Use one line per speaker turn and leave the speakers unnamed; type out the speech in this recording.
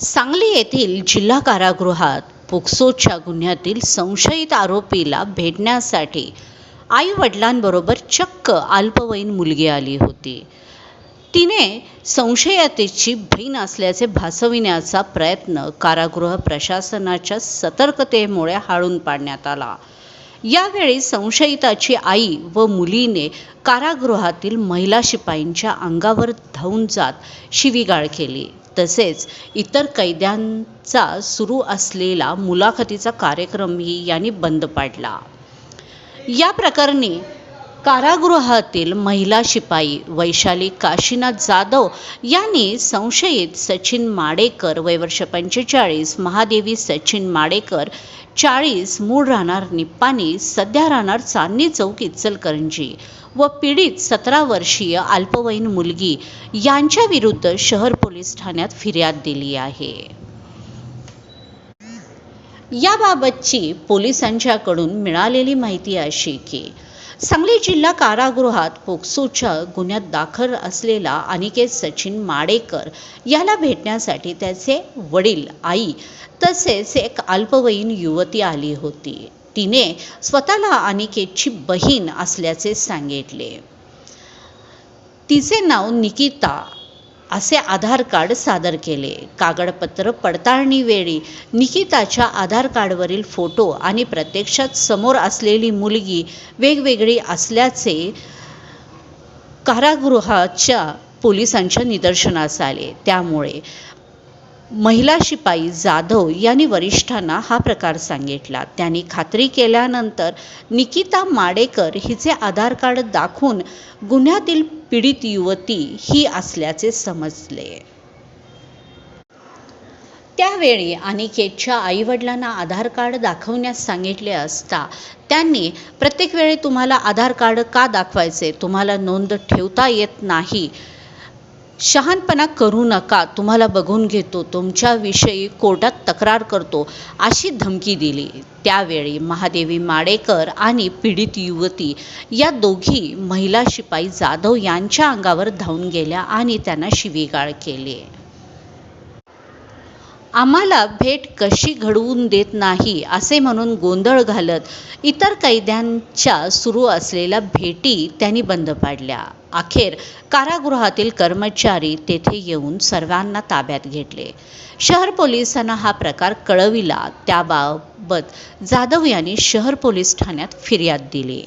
सांगली येथील जिल्हा कारागृहात पोक्सोच्या गुन्ह्यातील संशयित आरोपीला भेटण्यासाठी आई वडिलांबरोबर चक्क अल्पवयीन मुलगी आली होती. तिने संशयितेची बहीण असल्याचे भासविण्याचा प्रयत्न कारागृह प्रशासनाच्या सतर्कतेमुळे हाळून पाडण्यात आला. यावेळी संशयिताची आई व मुलीने कारागृहातील महिला शिपाईंच्या अंगावर धावून जात शिवीगाळ केली. तसेच इतर कैद्यांचा सुरू असलेला मुलाखतीचा कार्यक्रमही यांनी बंद पाडला. या प्रकरणी कारागृहातील महिला शिपाई वैशाली काशीनाथ जाधव यांनी संशयित सचिन माडेकर वय वर्ष पंचेचाळीस महादेवी सचिन माडेकर चाळीस मूळ राहणार निप्पाणी सध्या राहणार चांदणी चौक इचलकरंजी व पीडित सतरा वर्षीय अल्पवयीन मुलगी यांच्या विरुद्ध शहर पोलीस ठाण्यात फिर्याद दिली आहे. याबाबतची पोलिसांच्याकडून मिळालेली माहिती अशी की सांगली जिल्हा कारागृहात पोक्सोच्या गुन्ह्यात दाखल असलेला अनिकेत सचिन माडेकर याला भेटण्यासाठी त्याचे वडील आई तसेच एक अल्पवयीन युवती आली होती. तिने स्वतःला अनिकेतची बहीण असल्याचे सांगितले. तिचे नाव निकिता असे आधार कार्ड सादर केले. कागदपत्र पडताळणीवेळी निकिताच्या आधार कार्डवरील फोटो आणि प्रत्यक्षात समोर असलेली मुलगी वेगवेगळी असल्याचे कारागृहाच्या पोलिसांच्या निदर्शनास आले. त्यामुळे महिला शिपाई जाधव यांनी वरिष्ठांना हा प्रकार सांगितला. त्यांनी खात्री केल्यानंतर निकिता माडेकर हिचे आधार कार्ड दाखवून गुन्ह्यातील पीडित युवती ही असल्याचे समजले. त्यावेळी अनिकेतच्या आईवडिलांना आधार कार्ड दाखवण्यास सांगितले असता त्यांनी प्रत्येक वेळी तुम्हाला आधार कार्ड का दाखवायचे? तुम्हाला नोंद ठेवता येत नाही. शहाणपणा करू नका. तुम्हाला बघून घेतो. तुमच्याविषयी कोर्टात तक्रार करतो अशी धमकी दिली. त्यावेळी महादेवी माडेकर आणि पीडित युवती या दोघी महिला शिपाई जाधव यांच्या अंगावर धावून गेल्या आणि त्यांना शिवीगाळ केली. आम्हाला भेट कशी घडवून देत नाही असे म्हणून गोंधळ घालत इतर कैद्यांच्या सुरू असलेल्या भेटी त्यांनी बंद पाडल्या. अखेर कारागृहातील कर्मचारी तेथे येऊन सर्वांना ताब्यात घेतले. शहर पोलिसांना हा प्रकार कळविला. त्याबाबत जाधव यांनी शहर पोलीस ठाण्यात फिर्याद दिली.